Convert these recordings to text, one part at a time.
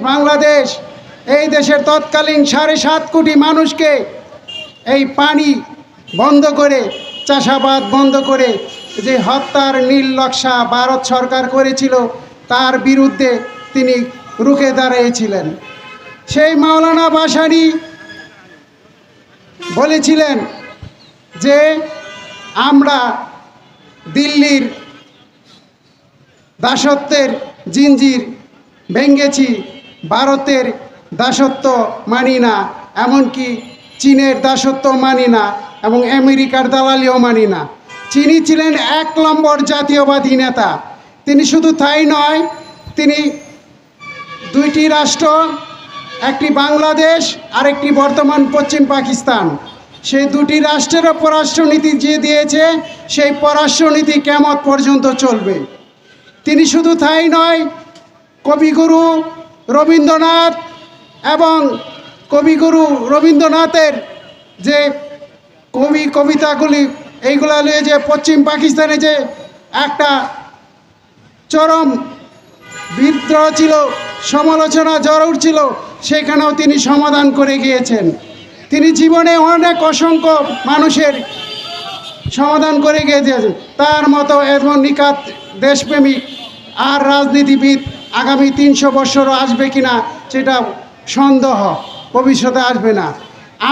বাংলাদেশ এই দেশের তৎকালীন সাড়ে সাত কোটি মানুষকে এই পানি বন্ধ করে, চাষাবাদ বন্ধ করে যে হত্যার নকশা ভারত সরকার করেছিল, তার বিরুদ্ধে তিনি রুখে দাঁড়িয়েছিলেন। সেই মাওলানা ভাসানী বলেছিলেন যে, আমরা দিল্লির দাসত্বের জিঞ্জির ভেঙ্গেছি ভারতের দাসত্ব মানি না, এমনকি চীনের দাসত্ব মানি না এবং আমেরিকার দালালিও মানি না। চিনি ছিলেন এক নম্বর জাতীয়বাদী নেতা। তিনি শুধু তাই নয়, তিনি দুইটি রাষ্ট্র, একটি বাংলাদেশ আর একটি বর্তমান পশ্চিম পাকিস্তান। সেই দুটি রাষ্ট্রেরও পররাষ্ট্রনীতি যে দিয়েছে, সেই পররাষ্ট্রনীতি কেমত পর্যন্ত চলবে। তিনি শুধু তাই নয়, কবিগুরু রবীন্দ্রনাথ এবং কবিগুরু রবীন্দ্রনাথের যে কবি কবিতাগুলি, এইগুলা নিয়ে যে পশ্চিম পাকিস্তানে যে একটা চরম বিদ্রোহ ছিল, সমালোচনা জ্বর উঠছিল, সেখানেও তিনি সমাধান করে গিয়েছেন। তিনি জীবনে অনেক অসংখ্য মানুষের সমাধান করে গিয়েছেন। তার মতো এমন নিকাত দেশপ্রেমিক আর রাজনীতিবিদ আগামী তিনশো বছরও আসবে কিনা সেটা সন্দেহ, ভবিষ্যতে আসবে না।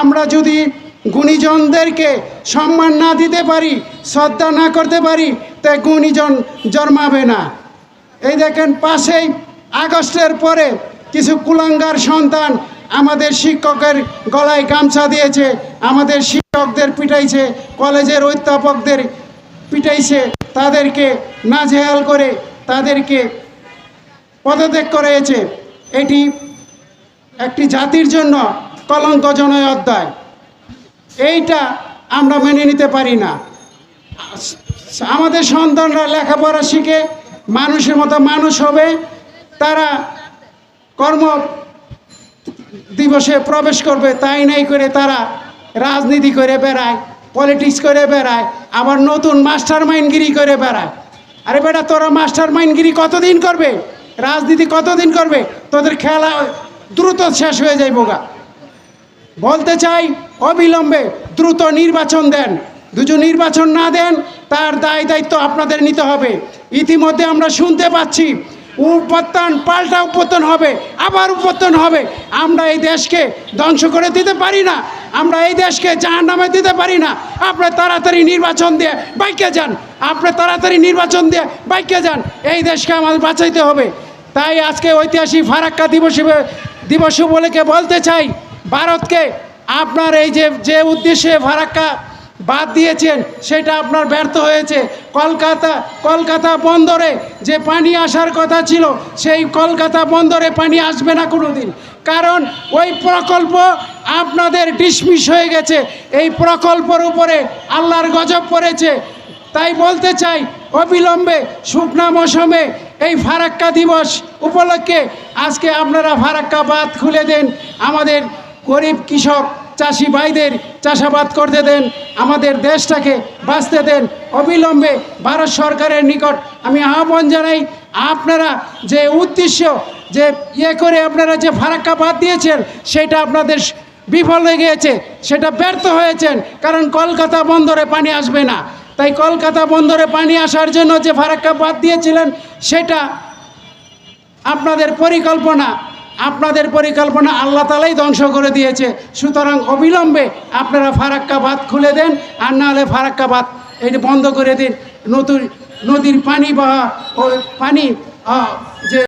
আমরা যদি গুণীজনদেরকে সম্মান না দিতে পারি, শ্রদ্ধা না করতে পারি তাই গুণীজন জন্মাবে না। এই দেখেন, পাশেই আগস্টের পরে কিছু কুলাঙ্গার সন্তান আমাদের শিক্ষকের গলায় গামছা দিয়েছে, আমাদের শিক্ষকদের পিটাইছে, কলেজের অধ্যাপকদের পিটাইছে, তাদেরকে নাজেহাল করে তাদেরকে পদত্যাগ করেছে। এটি একটি জাতির জন্য কলঙ্কজনক অধ্যায়। এইটা আমরা মেনে নিতে পারি না। আমাদের সন্তানরা লেখাপড়া শিখে, মানুষের মতো মানুষ হবে, তারা কর্ম দিবসে প্রবেশ করবে, তাই নাই করে তারা রাজনীতি করে বেড়ায় পলিটিক্স করে বেড়ায়, আবার নতুন মাস্টার মাইন্ডগিরি করে বেড়ায়। আরে বেটা, তোরা মাস্টার মাইন্ডগিরি কতদিন করবে? রাজনীতি কতদিন করবে? তোদের খেলা দ্রুত শেষ হয়ে যাইব গা বলতে চাই, অবিলম্বে দ্রুত নির্বাচন দেন। দুজন নির্বাচন না দেন, তার দায় দায়িত্ব আপনাদের নিতে হবে। ইতিমধ্যে আমরা শুনতে পাচ্ছি, উপত্তন পাল্টা উপত্তন হবে, আবার উপত্তন হবে। আমরা এই দেশকে ধ্বংস করে দিতে পারি না। আমরা এই দেশকে জাহান নামে দিতে পারি না। আপনি তাড়াতাড়ি নির্বাচন দিয়ে বাইকে যান। আপনি তাড়াতাড়ি নির্বাচন দিয়ে বাইকে যান। এই দেশকে আমাদের বাঁচাইতে হবে। তাই আজকে ঐতিহাসিক ফারাক্কা দিবস দিবস উপলক্ষে বলতে চাই, ভারতকে আপনার এই যে যে উদ্দেশ্যে ফারাক্কা বাদ দিয়েছেন, সেটা আপনার ব্যর্থ হয়েছে। কলকাতা কলকাতা বন্দরে যে পানি আসার কথা ছিল, সেই কলকাতা বন্দরে পানি আসবে না কোনো দিন কারণ ওই প্রকল্প আপনাদের ডিসমিস হয়ে গেছে। এই প্রকল্পের উপরে আল্লাহর গজব পড়েছে। তাই বলতে চাই, অবিলম্বে শুকনা মৌসুমে এই ফারাক্কা দিবস উপলক্ষে আজকে আপনারা ফারাক্কা বাঁধ খুলে দেন, আমাদের গরিব কৃষক চাষি ভাইদের চাষাবাদ করতে দেন, আমাদের দেশটাকে বাঁচতে দেন। অবিলম্বে ভারত সরকারের নিকট আমি আহ্বান জানাই, আপনারা যে উদ্দেশ্য যে ইয়ে করে আপনারা যে ফারাক্কা বাদ দিয়েছেন, সেটা আপনাদের বিফল হয়ে গিয়েছে সেটা ব্যর্থ হয়েছেন, কারণ কলকাতা বন্দরে পানি আসবে না। তাই কলকাতা বন্দরে পানি আসার জন্য যে ফারাক্কা বাদ দিয়েছিলেন, সেটা আপনাদের পরিকল্পনা আপনাদের পরিকল্পনা আল্লাহ তালাই ধ্বংস করে দিয়েছে। সুতরাং অবিলম্বে আপনারা ফারাক্কা বাঁধ খুলে দেন, আর না হলে ফারাক্কা বাঁধ এটি বন্ধ করে দিন। নতুন নদীর পানি বা পানি যে